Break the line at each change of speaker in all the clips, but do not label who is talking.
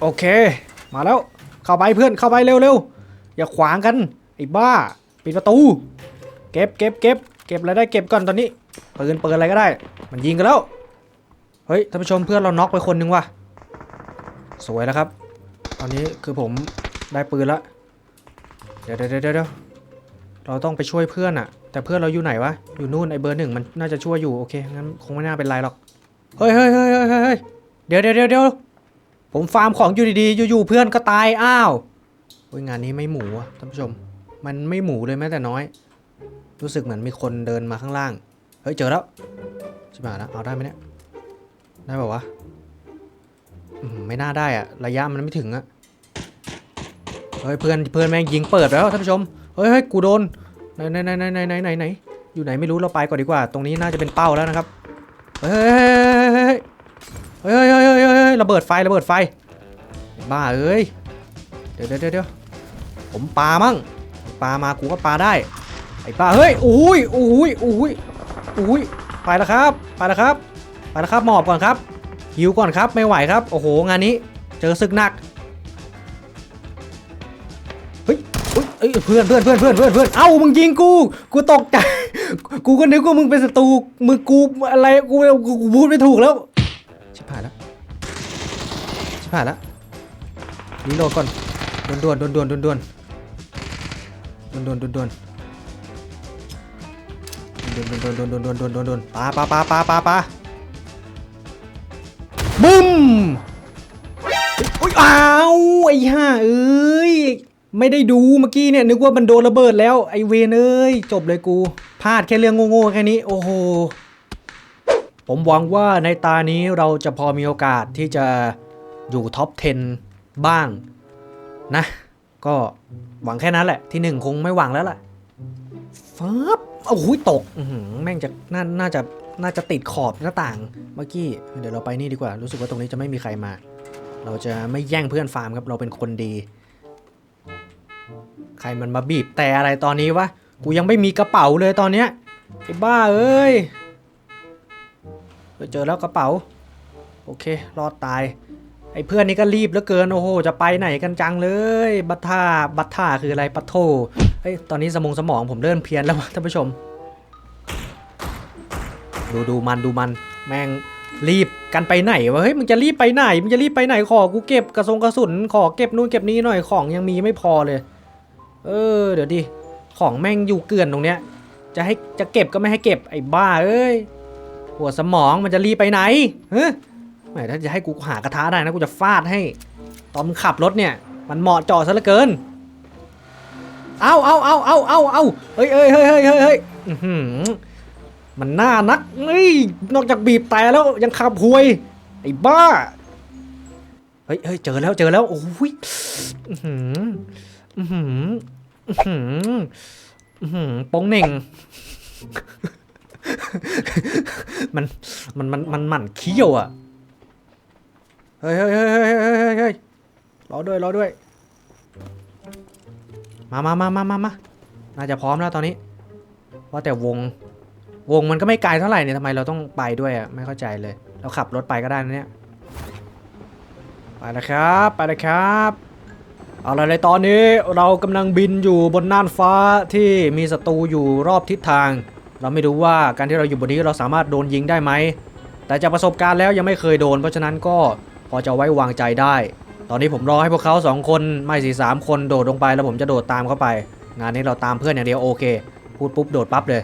โอเค มาแล้ว เข้าไปเพื่อนเข้าไปเร็วเร็วอย่าขวางกันไอ้บ้า ปิดประตู เก็บเก็บเก็บเก็บอะไรได้เก็บก่อนตอนนี้ปืนเปิดอะไรก็ได้ มันยิงกันแล้ว เฮ้ยท่านผู้ชมเพื่อนเราน็อกไปคนนึงว่ะสวยแล้วครับ ตอนนี้คือผมได้ปืนละเดี๋ยวเดี๋ยวเดี๋ยวเดี๋ยวเราต้องไปช่วยเพื่อนอะแต่เพื่อนเราอยู่ไหนวะ อยู่นู่นไอเบอร์หนึ่งมันน่าจะช่วยอยู่โอเคงั้นคงไม่น่าเป็นไรหรอก เฮ้ยเฮ้ยเฮ้ยเฮ้ยเฮ้ยเฮ้ยเดี๋ยวเดี๋ยวเดี๋ยวเดี๋ยว ผมฟาร์มของอยู่ดีๆ อยู่ๆ เพื่อนก็ตาย อ้าวโอ้ยงานนี้ไม่หมูอะท่านผู้ชม มันไม่หมูเลยแม้แต่น้อย รู้สึกเหมือนมีคนเดินมาข้างล่าง เฮ้ย เจอแล้วใช่ไหมนะเอาได้ไหมเนี่ย ได้ป่าวะไม่น่าได้อะระยะมันไม่ถึงอะเฮ้ยเพื่อนเพื่อนแม่งยิงเปิดแล้วท่านผู้ชม เฮ้ยเฮ้ยกูโดน ไหนไหนไหนไหนไหนไหนไหนอยู่ไหนไม่รู้เราไปก่อนดีกว่า ตรงนี้น่าจะเป็นเป้าแล้วนะครับ เฮ้ย ระเบิดไฟระเบิดไฟบ้าเอ้ยเดี๋ยวเดี๋ยวเดี๋ยวผมปามั่งปามากูก็ปาได้ไอ้ป้าเฮ้ยอุ้ยอุ้ยอุ้ยอุ้ยไปแล้วครับไปแล้วครับไปแล้วครับหมอบก่อนครับหิวก่อนครับไม่ไหวครับโอ้โหงานนี้เจอศึกหนักเฮ้ยเฮ้ยเพื่อนเพื่อนเพื่อนเพื่อนเพื่อนเพื่อนเอ้ามึงยิงกูกูตกใจกูก็นึกว่ามึงเป็นศัตรูมึงกูอะไรกูกูกูพูดไม่ถูกแล้วชิบหายแล้ว ชิบหายแล้วรีโหลดก่อนด่วนด่วนด่วนด่วนด่วนด่วนด่วนด่วนด่วนด่วนด่วนด่วนด่วนด่วนด่วนด่วนด่วนปาปาปาปาปาปาบึ้มอุ้ยอ้าวไอ้ห่าเอ้ยไม่ได้ดูเมื่อกี้เนี่ยนึกว่ามันโดนระเบิดแล้วไอเวนเอ้ยจบเลยกูพลาดแค่เรื่องโง่ๆแค่นี้โอ้โหผมหวังว่าในตานี้เราจะพอมีโอกาสที่จะ อยู่ท็อป 10 บ้างนะ ก็หวังแค่นั้นแหละ ที่หนึ่งคงไม่หวังแล้วล่ะฟับโอ้โหตกแม่งจะน่าน่าจะน่าจะติดขอบหน้าต่างเมื่อกี้ เดี๋ยวเราไปนี่ดีกว่า รู้สึกว่าตรงนี้จะไม่มีใครมา เราจะไม่แย่งเพื่อนฟาร์มครับ เราเป็นคนดี ใครมันมาบีบแต่อะไรตอนนี้วะ กูยังไม่มีกระเป๋าเลยตอนเนี้ยไอ้บ้าเอ้ยเฮ้ยเจอแล้วกระเป๋า โอเค รอดตาย ไอ้เพื่อนนี่ก็รีบเหลือเกิน โอ้โห จะไปไหนกันจังเลย บัตท่าบัตท่าคืออะไรปัทโทเฮ้ย ตอนนี้สมองสมองผมเริ่มเพี้ยนแล้วท่านผู้ชม ดูดูมันดูมัน แม่งรีบกันไปไหนวะ เฮ้ย มึงจะรีบไปไหน มึงจะรีบไปไหน ขอกูเก็บกระสงกระสุน ขอเก็บนู่นเก็บนี้หน่อย ของยังมีไม่พอเลย เออ เดี๋ยวดิ ของแม่งอยู่เกลื่อนตรงเนี้ย จะให้จะเก็บก็ไม่ให้เก็บ ไอ้บ้าเอ้ย หัวสมองมันจะรีบไปไหนเฮ้ย ไม่ถ้าจะให้กูหากระทะได้นะกูจะฟาดให้ ตอนมึงขับรถเนี่ย มันเหมาะเจาะซะเหลือเกิน เอาเอาเอาเอาเอาเอาเฮ้ยเฮ้ยเฮ้ยเฮ้ยเฮ้ยเฮ้ยมันน่านักนี่นอกจากบีบแต่แล้วยังขับหวย ไอ้บ้า เฮ้ยเฮ้ยเจอแล้วเจอแล้ว โอ้ยอื้อหืออื้อหืออื้อหือปงเหน่งมันมันมันมันหมั่นเขี้ยวอะ เฮ้ยเฮ้ยเฮ้ยเฮ้ยเฮ้ยเฮ้ยรอด้วยรอด้วย มามามามามามาน่าจะพร้อมแล้วตอนนี้ ว่าแต่วง วงมันก็ไม่ไกลเท่าไหร่เนี่ยทำไมเราต้องไปด้วยอะไม่เข้าใจเลย เราขับรถไปก็ได้นะเนี่ย ไปแล้วครับ ไปแล้วครับ เอาละเลยตอนนี้เรากำลังบินอยู่บนน่านฟ้าที่มีศัตรูอยู่รอบทิศทาง เราไม่รู้ว่าการที่เราอยู่บนนี้เราสามารถโดนยิงได้ไหม แต่จากประสบการณ์แล้วยังไม่เคยโดน เพราะฉะนั้นก็ พอจะไว้วางใจได้ ตอนนี้ผมรอให้พวกเขาสองคนไม่สี่สามคนโดดลงไปแล้วผมจะโดดตามเข้าไป งานนี้เราตามเพื่อนอย่างเดียวโอเค พูดปุ๊บโดดปั๊บเลย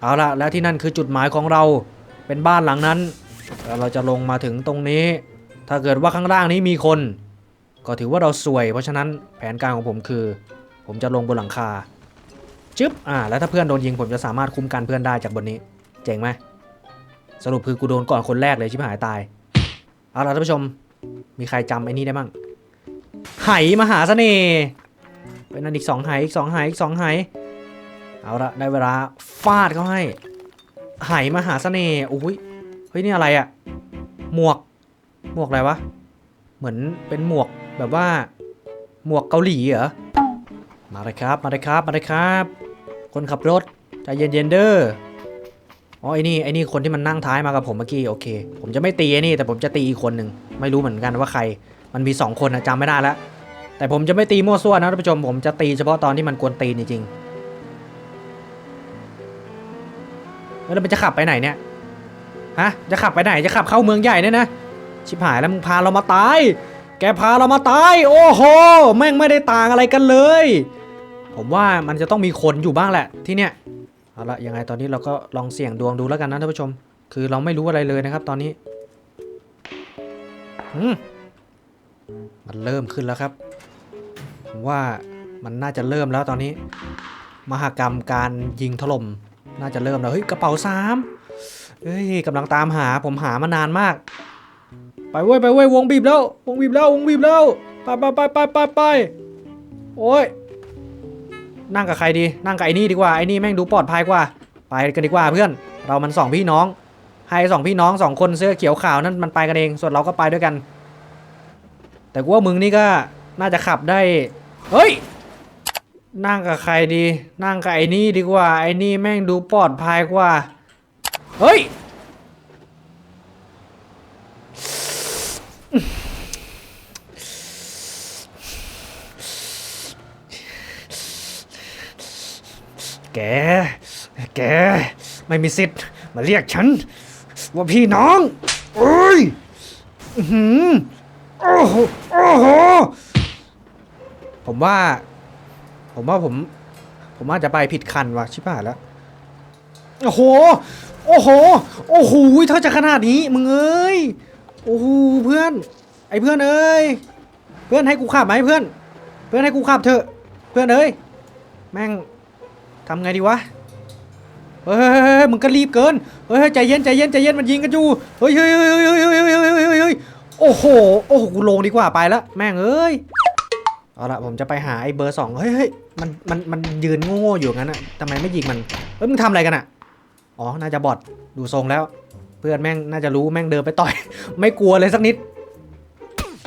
เอาละแล้วที่นั่นคือจุดหมายของเราเป็นบ้านหลังนั้น เราจะลงมาถึงตรงนี้ ถ้าเกิดว่าข้างล่างนี้มีคน ก็ถือว่าเราสวย เพราะฉะนั้นแผนการของผมคือ ผมจะลงบนหลังคาจึ๊บอ่าแล้วถ้าเพื่อนโดนยิงผมจะสามารถคุ้มกันเพื่อนได้จากบนนี้ เจ๋งไหมสรุปคือกูโดนก่อนคนแรกเลยชิบหายตาย เอาล่ะท่านผู้ชม มีใครจำไอ้นี่ได้บ้างไหมหาเสน่ห์เป็นอันอีกสองไหอีกสองไหอีกสองไหเอาละได้เวลาฟาดเขาให้ไหมหาเสน่ห์อุ้ยเฮ้ยนี่อะไรอะหมวกหมวกอะไรวะเหมือนเป็นหมวกแบบว่า หมวกเกาหลีเหรอมาเลยครับมาเลยครับมาเลยครับ คนขับรถใจเย็นๆเด้อ อ๋อไอ้นี่ไอ้นี่คนที่มันนั่งท้ายมากับผมเมื่อกี้โอเค ผมจะไม่ตีไอ้นี่แต่ผมจะตีอีกคนหนึ่งไม่รู้เหมือนกันว่าใคร มันมีสองคนนะจำไม่ได้แล้วแต่ผมจะไม่ตีมั่วซั่วนะท่านผู้ชมผมจะตีเฉพาะตอนที่มันกวนตีนจริงๆแล้วมันจะขับไปไหนเนี่ยฮะจะขับไปไหนจะขับเข้าเมืองใหญ่เนี่ยนะชิบหายแล้วมึงพาเรามาตาย แกพาเรามาตาย โอ้โหแม่งไม่ได้ต่างอะไรกันเลย ผมว่ามันจะต้องมีคนอยู่บ้างแหละที่เนี่ย เอาละยังไงตอนนี้เราก็ลองเสี่ยงดวงดูแล้วกันนะท่านผู้ชม คือเราไม่รู้อะไรเลยนะครับ ตอนนี้มมันเริ่มขึ้นแล้วครับผมว่ามันน่าจะเริ่มแล้วตอนนี้ มหากรรมการยิงถล่ม น่าจะเริ่มแล้วเฮ้ยกระเป๋าสามเฮ้ยกำลังตามหาผมหามานานมาก ไปเว้ยไปเว้ยวงบีบแล้ว วงบีบแล้ววงบีบแล้วไปไปไปไปไปไปโอ้ย นั่งกับใครดี นั่งกับไอ้นี่ดีกว่า ไอ้นี่แม่งดูปลอดภัยกว่า ไปกันดีกว่าเพื่อน เรามันสองพี่น้อง ให้สองพี่น้องสองคนเสื้อเขียวขาวนั่นมันไปกันเอง ส่วนเราก็ไปด้วยกัน แต่กูว่ามึงนี่ก็น่าจะขับได้ เฮ้ย นั่งกับใครดี นั่งกับไอ้นี่ดีกว่า ไอ้นี่แม่งดูปลอดภัยกว่า เฮ้ย แก แก ไม่มีสิทธิ์มาเรียกฉัน ว่าพี่น้องโอ้ยอื้อหือโอ้โห โอ้โห ผมว่า ผมว่าผม ผมอาจจะไปผิดคันว่ะชิบหายแล้ว โอ้โห โอ้โห โอ้โหเธอจะขนาดนี้มึงเอ้ย โอ้โหเพื่อน ไอ้เพื่อนเอ้ย เพื่อนให้กูขับไหมเพื่อน เพื่อนให้กูขับเถอะ เพื่อนเอ้ย แม่ง ทำไงดีวะเฮ้ยเฮ้ยเฮ้ยมึงก็รีบเกิน เฮ้ยใจเย็นใจเย็นใจเย็นมันยิงกันอยู่ เฮ้ยเฮ้ยเฮ้ยเฮ้ยเฮ้ยเฮ้ยเฮ้ยเฮ้ยโอ้โห โอ้โหกูลงดีกว่าไปละแม่งเอ้ย เอาละผมจะไปหาไอ้เบอร์สองเฮ้ยเฮ้ยมันมันมันยืนโง่ๆอยู่งั้นอะทำไมไม่ยิงมัน เฮ้ยมึงทำอะไรกันอะอ๋อ น่าจะบอทดูทรงแล้ว เพื่อนแม่งน่าจะรู้แม่งเดินไปต่อย ไม่กลัวเลยสักนิด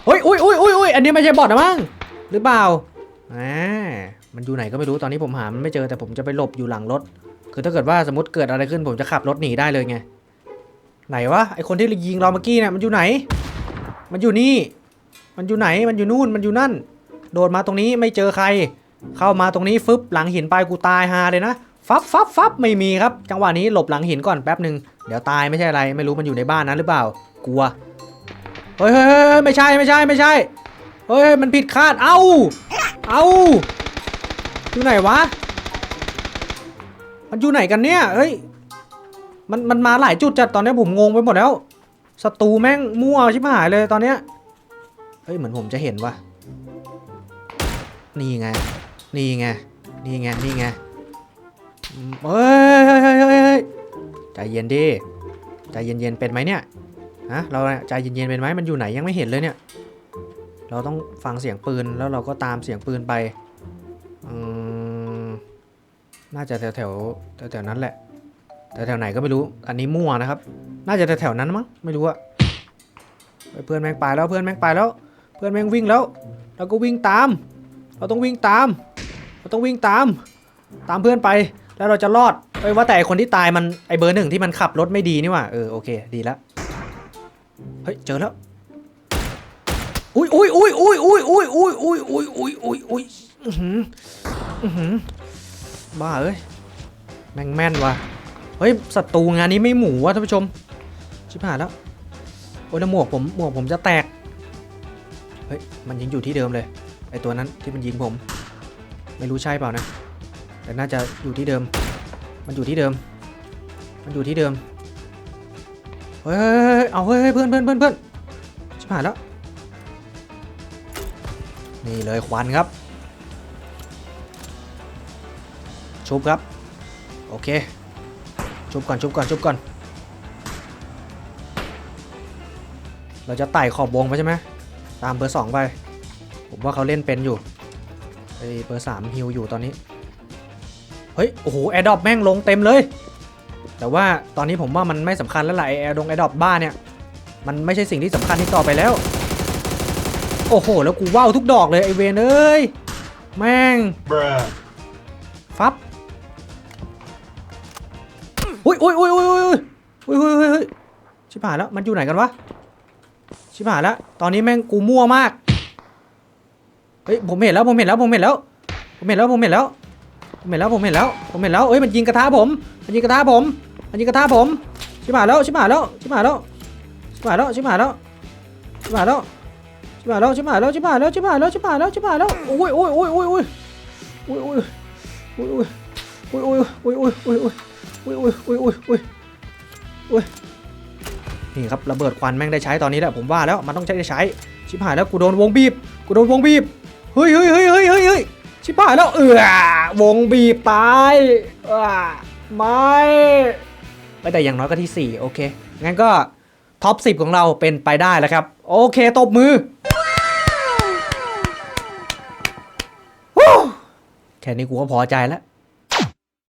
เฮ้ยอุ้ยอุ้ยอุ้ยอุ้ยอันนี้ไม่ใช่บอทนะมั้งหรือเปล่าอ่า มันอยู่ไหนก็ไม่รู้ตอนนี้ผมหามันไม่เจอแต่ผมจะไปหลบอยู่หลังรถ คือถ้าเกิดว่าสมมติเกิดอะไรขึ้นผมจะขับรถหนีได้เลยไง ไหนวะไอคนที่ยิงเราเมื่อกี้เนี่ยมันอยู่ไหน มันอยู่นี่ มันอยู่ไหนมันอยู่นู่นมันอยู่นั่น โดดมาตรงนี้ไม่เจอใคร เข้ามาตรงนี้ฟึบหลังหินไปกูตายฮาเลยนะฟับฟับฟับไม่มีครับ จังหวะนี้หลบหลังหินก่อนแป๊บหนึ่งเดี๋ยวตายไม่ใช่อะไร ไม่รู้มันอยู่ในบ้านนั้นหรือเปล่า กลัวเฮ้ยเฮ้ยเฮ้ยเฮ้ยไม่ใช่ไม่ใช่ไม่ใช่เฮ้ยมันผิดคาดเอ้าเอ้า อยู่ไหนวะ มันอยู่ไหนกันเนี่ย เฮ้ย มันมันมาหลายจุดจัดตอนนี้ผมงงไปหมดแล้ว ศัตรูแม่งมั่วชิบหายเลยตอนเนี้ย เฮ้ยเหมือนผมจะเห็นว่ะ นี่ไง นี่ไง นี่ไง นี่ไง เฮ้ยเฮ้ยเฮ้ยเฮ้ยใจเย็นดิ ใจเย็นๆเป็นไหมเนี่ยฮะเราเนี่ยใจเย็นๆเป็นไหมมันอยู่ไหนยังไม่เห็นเลยเนี่ย เราต้องฟังเสียงปืนแล้วเราก็ตามเสียงปืนไป อืม น่าจะแถวแถวแถวนั้นแหละแต่แถวไหนก็ไม่รู้ อันนี้มั่วนะครับ น่าจะแถวแถวๆนั้นมั้ง ไม่รู้อะเฮ้ยเพื่อนแม่งไปแล้ว เพื่อนแม่งไปแล้ว เพื่อนแม่งวิ่งแล้ว เราก็วิ่งตาม เราต้องวิ่งตาม เราต้องวิ่งตาม ตามเพื่อนไป แล้วเราจะรอดเอ้ยว่าแต่ไอคนที่ตายมันไอเบอร์หนึ่งที่มันขับรถไม่ดีนี่ว่าเออโอเค ดีแล้ว เฮ้ยเจอแล้ว อุ้ยอุ้ยอุ้ยอุ้ยอุ้ยอุ้ยอุ้ยอุ้ยอุ้ยอุ้ยอุ้ยอุ้ยอื้อหืออื้อหือ บ้าเอ้ย แม่งแม่นว่ะ เฮ้ยศัตรูงานนี้ไม่หมูว่ะท่านผู้ชม ชิบหายแล้ว โอ้ยแล้วหมวกผมหมวกผมจะแตก เฮ้ย มันยังอยู่ที่เดิมเลย ไอตัวนั้นที่มันยิงผม ไม่รู้ใช่เปล่านะ แต่น่าจะอยู่ที่เดิม มันอยู่ที่เดิม มันอยู่ที่เดิม เฮ้ยเฮ้ยเฮ้ยเอาเฮ้ยเฮ้ยเพื่อนเพื่อนเพื่อนเพื่อนชิบหายแล้ว นี่เลยควันครับ ชุบครับ โอเค ชุบก่อนชุบก่อนชุบก่อน เราจะไต่ขอบวงไปใช่ไหมตามเบอร์สองไป ผมว่าเขาเล่นเป็นอยู่ไอ้เบอร์สามฮิวอยู่ตอนนี้ เฮ้ย โอ้โหแอร์ดรอปแม่งลงเต็มเลย แต่ว่าตอนนี้ผมว่ามันไม่สำคัญแล้วล่ะไอแอร์ดงแอร์ดรอปบ้าเนี่ย มันไม่ใช่สิ่งที่สำคัญที่ต่อไปแล้ว โอ้โห แล้วกูว่าวทุกดอกเลยไอเวนเอ้ย แม่ง
Bruh.
ฟับ อุ้ยอุ้ยอุ้ยอุ้ยอุ้ยอุ้ยอุ้ยอุ้ยชิบหายแล้วมันอยู่ไหนกันวะชิบหายแล้วตอนนี้แม่งกูมั่วมากเฮ้ยผมเห็นแล้วผมเห็นแล้วผมเห็นแล้วผมเห็นแล้วผมเห็นแล้วผมเห็นแล้วผมเห็นแล้วผมเห็นแล้วเอ้ยมันยิงกระทะผมมันยิงกระทะผมมันยิงกระทะผมชิบหายแล้วชิบหายแล้วชิบหายแล้วชิบหายแล้วชิบหายแล้วชิบหายแล้วชิบหายแล้วชิบหายแล้วชิบหายแล้วชิบหายแล้วชิบหายแล้วชิบหายแล้วโอ้ยโอ้ยโอ้ยโอ้ยโอ้ยโอ้ยโอ้ยโอ้ยโอ้ยโอ้ยโอ้ยโอ้ยโอุ้ยอุ้ยอุ้ยอุ้ยนี่ครับระเบิดควันแม่งได้ใช้ตอนนี้แหละผมว่าแล้วมันต้องใช้ได้ใช้ ชิบหายแล้วกูโดนวงบีบกูโดนวงบีบเฮ้ยเฮ้ยเฮ้ยเฮ้ยเฮ้ยชิบหายแล้วเออวงบีบตายอ่ไม่ไม่แต่อย่างน้อยก็ที่ 4 โอเค งั้นก็ท็อป 10 ของเราเป็นไปได้แล้วครับ โอเค ตบมือ แค่นี้กูก็พอใจแล้ว